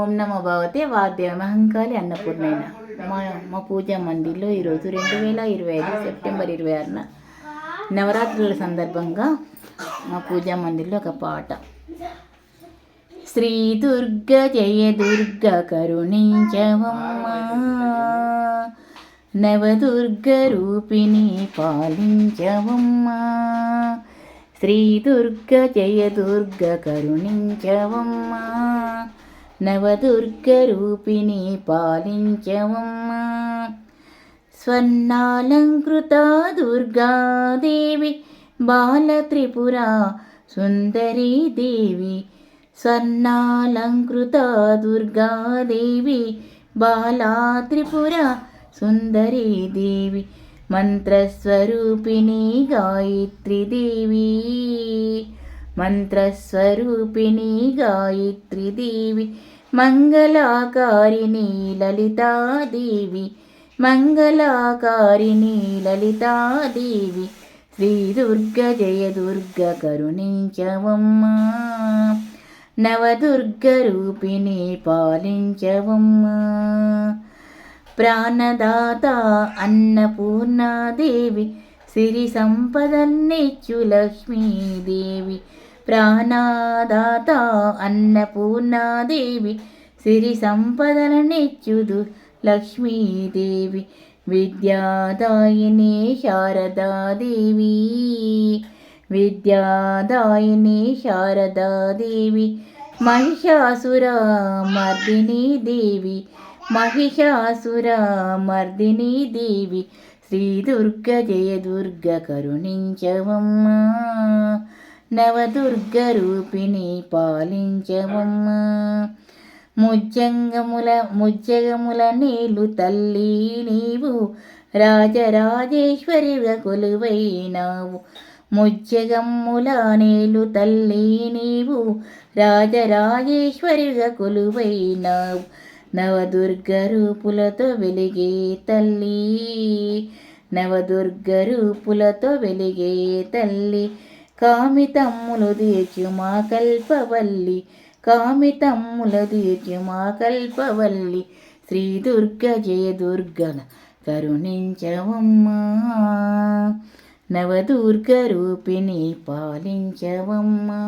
ఓం నమో భగవతే వాద్యమహంకాళి అన్నపూర్ణైన మా మా పూజా మందిర్లో ఈరోజు రెండు వేల ఇరవై ఐదు సెప్టెంబర్ ఇరవై ఆరున నవరాత్రుల సందర్భంగా మా పూజా మందిర్లో ఒక పాట. శ్రీ దుర్గ జయ దుర్గ కరుణించవమ్మా. నవదుర్గ రూపిణి పాలించవమ్మా. శ్రీ దుర్గ జయ దుర్గ కరుణించవమ్మా. నవదుర్గ రూపిణి పాలించవమ్మా. స్వర్ణాలంకృత దుర్గాదేవి బాలత్రిపుర సుందరీ దేవి స్వర్ణాలంకృత దుర్గాదేవి బాలాత్రిపుర సుందరీ దేవి మంత్రస్వరూపిణి గాయత్రి దేవి. మంత్రస్వరూపిణి గాయత్రి దేవి మంగళాకారిణి లలితాదేవి మంగళాకారిణి లలితాదేవి శ్రీ దుర్గ జయ దుర్గ కరుణించవమ్మా. నవదుర్గ రూపిణి పాలించవమ్మా. ప్రాణదాత అన్నపూర్ణాదేవి సిరి సంపదన్నిచ్చు లక్ష్మీదేవి. ప్రాణాదాత అన్నపూర్ణాదేవి. సిరి సంపదలనిచ్చుదు లక్ష్మీదేవి. విద్యాదాయిని శారదాదేవి. విద్యాదాయిని శారదాదేవి. మహిషాసుర మర్దిని దేవి. మహిషాసుర మర్దిని దేవి శ్రీ దుర్గ జయ దుర్గ కరుణించవమ్మా నవదుర్గ రూపిణి పాలించవమ్మా. ముజ్జంగముల ముజ్జగముల నీలు తల్లి నీవు రాజరాజేశ్వరిగా కొలువైనావు. ముజ్జగమ్ముల నీలు తల్లి నీవు రాజరాజేశ్వరిగా కొలువైనావు. నవదుర్గ రూపులతో వెలిగే తల్లి. నవదుర్గ రూపులతో వెలిగే తల్లి. కామితమ్ములు దీర్చు మా కల్పవల్లి. కామితమ్ముల దీర్చు మా కల్పవల్లి. శ్రీ దుర్గ జయ దుర్గ కరుణించవమ్మా. నవదుర్గ రూపిణి పాలించవమ్మా.